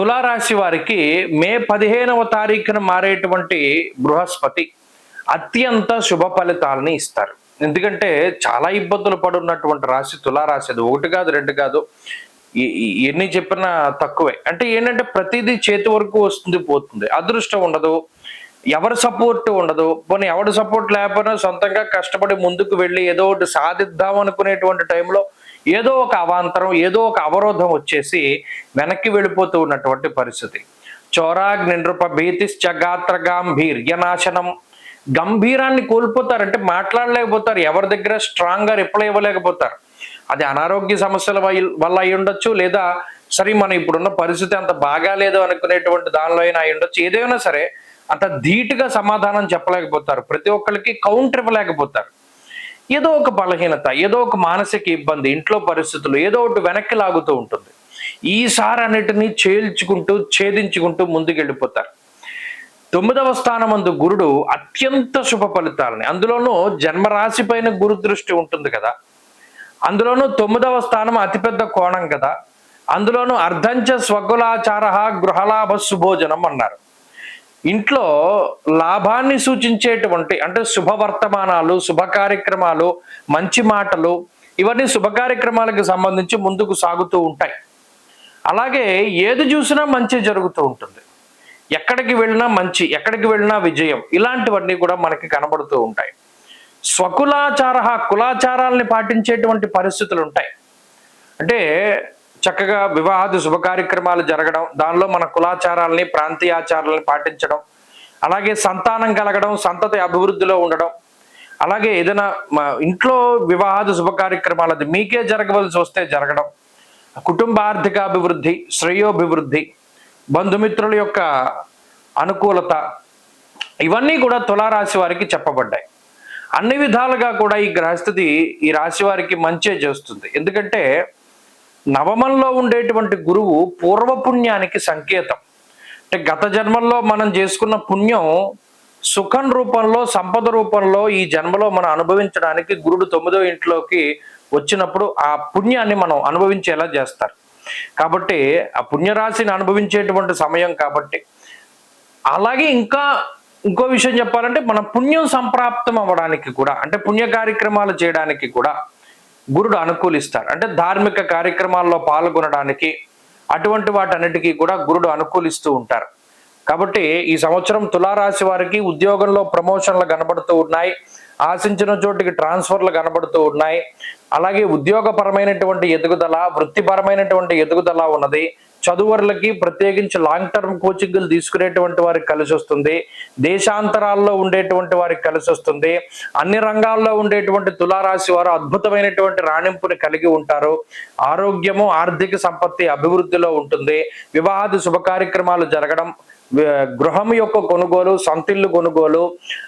తులారాశి వారికి మే పదిహేనవ తారీఖున మారేటువంటి బృహస్పతి అత్యంత శుభ ఫలితాలని ఇస్తారు. ఎందుకంటే చాలా ఇబ్బందులు పడున్నటువంటి రాశి తులారాశి అది ఒకటి కాదు రెండు కాదు. ఎన్ని చెప్పినా తక్కువే. అంటే ఏంటంటే ప్రతిదీ చేతి వరకు వస్తుంది పోతుంది. అదృష్టం ఉండదు ఎవరి సపోర్ట్ ఉండదు. పోనీ ఎవరి సపోర్ట్ లేకపోయినా సొంతంగా కష్టపడి ముందుకు వెళ్ళి ఏదో ఒకటి సాధిద్దాం అనుకునేటువంటి టైంలో ఏదో ఒక అవాంతరం ఏదో ఒక అవరోధం వచ్చేసి వెనక్కి వెళ్ళిపోతూ ఉన్నటువంటి పరిస్థితి. చోరాగ్ని నృప భీతిశ్చగాత్ర గాంభీర్యనాశనం గంభీరాన్ని కోల్పోతారంటే మాట్లాడలేకపోతారు. ఎవరి దగ్గర స్ట్రాంగ్గా రిప్లై ఇవ్వలేకపోతారు. అది అనారోగ్య సమస్యల వల్ల అయి ఉండొచ్చు లేదా సరే మనం ఇప్పుడున్న పరిస్థితి అంత బాగాలేదు అనుకునేటువంటి దానిలో అయినా అయి ఉండొచ్చు. ఏదైనా సరే అంత ధీటుగా సమాధానం చెప్పలేకపోతారు. ప్రతి ఒక్కరికి కౌంటర్ ఇవ్వలేకపోతారు. ఏదో ఒక బలహీనత ఏదో ఒక మానసిక ఇబ్బంది ఇంట్లో పరిస్థితులు ఏదో ఒకటి వెనక్కి లాగుతూ ఉంటుంది. ఈసారి అన్నిటినీ చేల్చుకుంటూ ఛేదించుకుంటూ ముందుకెళ్ళిపోతారు. తొమ్మిదవ స్థానమందు గురుడు అత్యంత శుభ ఫలితాలని అందులోనూ జన్మరాశి పైన గురు దృష్టి ఉంటుంది కదా. అందులోనూ తొమ్మిదవ స్థానం అతిపెద్ద కోణం కదా. అందులోనూ అర్ధంచ స్వగులాచార గృహలాభ సుభోజనం అన్నారు. ఇంట్లో లాభాన్ని సూచించేటువంటి అంటే శుభవర్తమానాలు శుభ కార్యక్రమాలు మంచి మాటలు ఇవన్నీ శుభ కార్యక్రమాలకు సంబంధించి ముందుకు సాగుతూ ఉంటాయి. అలాగే ఏది చూసినా మంచి జరుగుతూ ఉంటుంది. ఎక్కడికి వెళ్ళినా మంచి ఎక్కడికి వెళ్ళినా విజయం ఇలాంటివన్నీ కూడా మనకి కనబడుతూ ఉంటాయి. స్వకులాచార కులాచారాల్ని పాటించేటువంటి పరిస్థితులు ఉంటాయి. అంటే చక్కగా వివాహాది శుభ కార్యక్రమాలు జరగడం దానిలో మన కులాచారాలని ప్రాంతీయాచారాలని పాటించడం అలాగే సంతానం కలగడం సంతతి అభివృద్ధిలో ఉండడం అలాగే ఏదైనా ఇంట్లో వివాహాది శుభ కార్యక్రమాలు అది మీకే జరగవలసి వస్తే జరగడం కుటుంబ ఆర్థిక అభివృద్ధి శ్రేయోభివృద్ధి బంధుమిత్రుల యొక్క అనుకూలత ఇవన్నీ కూడా తులారాశి వారికి చెప్పబడ్డాయి. అన్ని విధాలుగా కూడా ఈ గ్రహస్థితి ఈ రాశి వారికి మంచే చేస్తుంది. ఎందుకంటే నవమంలో ఉండేటువంటి గురువు పూర్వపుణ్యానికి సంకేతం. అంటే గత జన్మల్లో మనం చేసుకున్న పుణ్యం సుఖం రూపంలో సంపద రూపంలో ఈ జన్మలో మనం అనుభవించడానికి గురుడు తొమ్మిదో ఇంట్లోకి వచ్చినప్పుడు ఆ పుణ్యాన్ని మనం అనుభవించేలా చేస్తారు. కాబట్టి ఆ పుణ్యరాశిని అనుభవించేటువంటి సమయం కాబట్టి. అలాగే ఇంకా ఇంకో విషయం చెప్పాలంటే మన పుణ్యం సంప్రాప్తం అవ్వడానికి కూడా అంటే పుణ్య కార్యక్రమాలు చేయడానికి కూడా గురుడు అనుకూలిస్తారు అంటే ధార్మిక కార్యక్రమాల్లో పాల్గొనడానికి అటువంటి వాటన్నిటికీ కూడా గురుడు అనుకూలిస్తూ ఉంటారు. కాబట్టి ఈ సంవత్సరం తులారాశి వారికి ఉద్యోగంలో ప్రమోషన్లు కనబడుతూ ఉన్నాయి. ఆశించిన చోటికి ట్రాన్స్ఫర్లు కనబడుతూ ఉన్నాయి. అలాగే ఉద్యోగపరమైనటువంటి ఎదుగుదల వృత్తిపరమైనటువంటి ఎదుగుదల ఉన్నది. చదువర్లకి ప్రత్యేకించి లాంగ్ టర్మ్ కోచింగ్లు తీసుకునేటువంటి వారికి కలిసి వస్తుంది. దేశాంతరాల్లో ఉండేటువంటి వారికి కలిసి వస్తుంది. అన్ని రంగాల్లో ఉండేటువంటి తులారాశి వారు అద్భుతమైనటువంటి రాణింపుని కలిగి ఉంటారు. ఆరోగ్యము ఆర్థిక సంపత్తి అభివృద్ధిలో ఉంటుంది. వివాహాది శుభ కార్యక్రమాలు జరగడం గృహం యొక్క కొనుగోలు సొంతిల్లు కొనుగోలు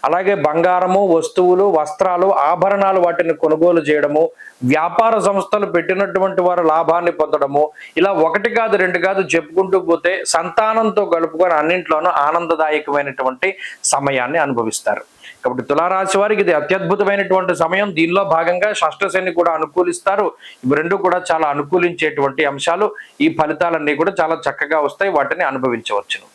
అలాగే బంగారము వస్తువులు వస్త్రాలు ఆభరణాలు వాటిని కొనుగోలు చేయడము వ్యాపార సంస్థలు పెట్టినటువంటి వారు లాభాన్ని పొందడము ఇలా ఒకటి కాదు రెండు కాదు చెప్పుకుంటూ పోతే సంతానంతో కలుపుకొని అన్నింట్లోనూ ఆనందదాయకమైనటువంటి సమయాన్ని అనుభవిస్తారు. కాబట్టి తులారాశి వారికి ఇది అత్యద్భుతమైనటువంటి సమయం. దీనిలో భాగంగా షష్టశని కూడా అనుకూలిస్తారు. ఇవి రెండు కూడా చాలా అనుకూలించేటువంటి అంశాలు. ఈ ఫలితాలన్నీ కూడా చాలా చక్కగా వస్తాయి. వాటిని అనుభవించవచ్చును.